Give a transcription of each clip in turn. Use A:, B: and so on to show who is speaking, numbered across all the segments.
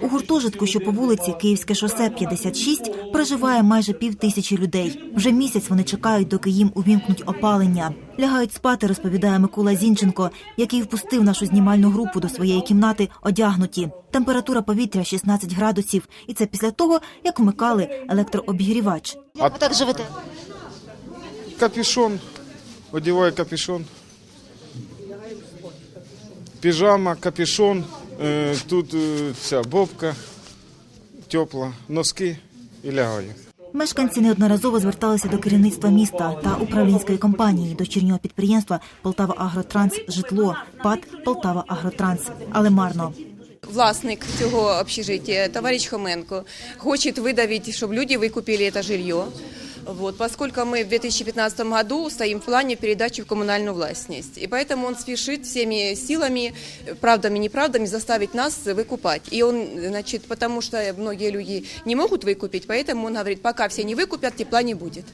A: У гуртожитку, що по вулиці Київське шосе 56, проживає майже пів тисячі людей. Вже місяць вони чекають, доки їм увімкнуть опалення. Лягають спати, розповідає Микола Зінченко, який впустив нашу знімальну групу до своєї кімнати одягнуті. Температура повітря 16 градусів, і це після того, як вмикали електрообігрівач. Як ви так живете?
B: Капюшон. Одеваю капюшон. Пижама, капюшон. Е, Тут е, ця бобка тепла, носки і лягаю.
A: Мешканці неодноразово зверталися до керівництва міста та управлінської компанії дочірнього підприємства Полтава Агротранс Житло ПАД Полтава Агротранс, але марно.
C: Власник цього общежиття, товарищ Хоменко, хочет выдавить, чтобы люди выкупили это жилье. Вот, поскольку мы в 2015 году стоим в плане передачи в коммунальную властность. И поэтому он спешит всеми силами, правдами, неправдами заставить нас выкупать. И он, значит, потому что многие люди не могут выкупить, поэтому он говорит, пока все не выкупят, тепла не будет.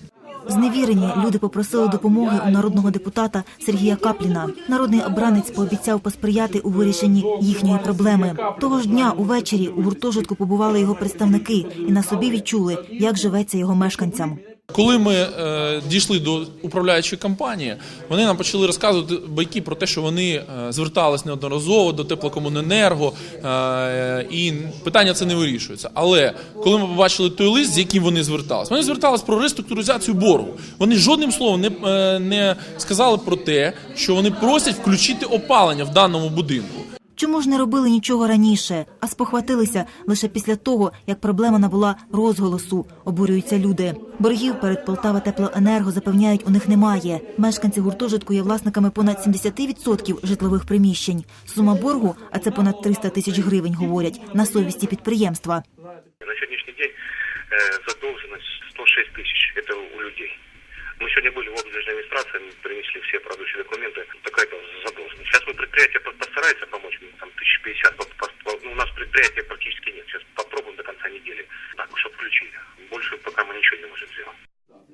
A: Зневірені люди попросили допомоги у народного депутата Сергія Капліна. Народний обранець пообіцяв посприяти у вирішенні їхньої проблеми. Того ж дня увечері у гуртожитку побували його представники і на собі відчули, як живеться його мешканцям.
D: Коли ми е, дійшли до управляючої компанії, вони нам почали розказувати байки про те, що вони е, звертались неодноразово до теплокомуненерго, е, і питання це не вирішується. Але коли ми побачили той лист, з яким вони звертались, вони звертались про реструктуризацію боргу. Вони жодним словом не, е, не сказали про те, що вони просять включити опалення в даному будинку.
A: Чому ж не робили нічого раніше, а спохватилися лише після того, як проблема набула розголосу, обурюються люди. Боргів перед Полтава Теплоенерго запевняють, у них немає. Мешканці гуртожитку є власниками понад 70% житлових приміщень. Сума боргу, а це понад 300 тисяч гривень, говорять, на совісті підприємства.
E: На сегодняшний день э, задолженность 106 тысяч. Это у людей. Мы сегодня были в областной администрации, мы принесли все продующие документы. Такая то задолженность. Сейчас мы предприятие по- постарается помочь, там 1050. по- по- по- ну, у нас предприятия практически нет. Сейчас попробуем до конца недели. Так, чтобы включили. Больше пока мы ничего не можем сделать.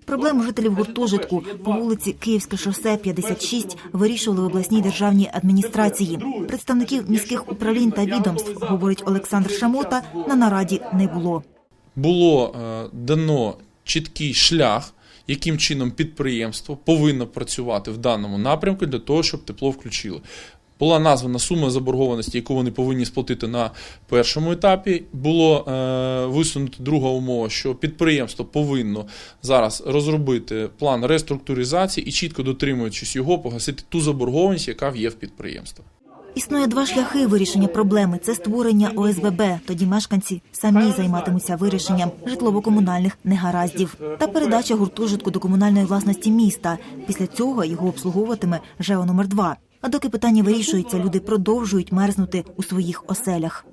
A: Проблему жителів гуртожитку по вулиці Київське шосе 56 вирішували в обласній державній адміністрації. Представників міських управлінь та відомств, говорить Олександр Шамота, на нараді не було.
D: було е, дано чіткий шлях, яким чином підприємство повинно працювати в даному напрямку для того, щоб тепло включили. Була названа сума заборгованості, яку вони повинні сплатити на першому етапі. Було е, висунута друга умова, що підприємство повинно зараз розробити план реструктуризації і чітко дотримуючись його, погасити ту заборгованість, яка є в підприємства.
A: Існує два шляхи вирішення проблеми: це створення ОСББ. Тоді мешканці самі займатимуться вирішенням житлово-комунальних негараздів та передача гуртожитку до комунальної власності міста. Після цього його обслуговуватиме ЖЕО номер 2 А доки питання вирішується, люди продовжують мерзнути у своїх оселях.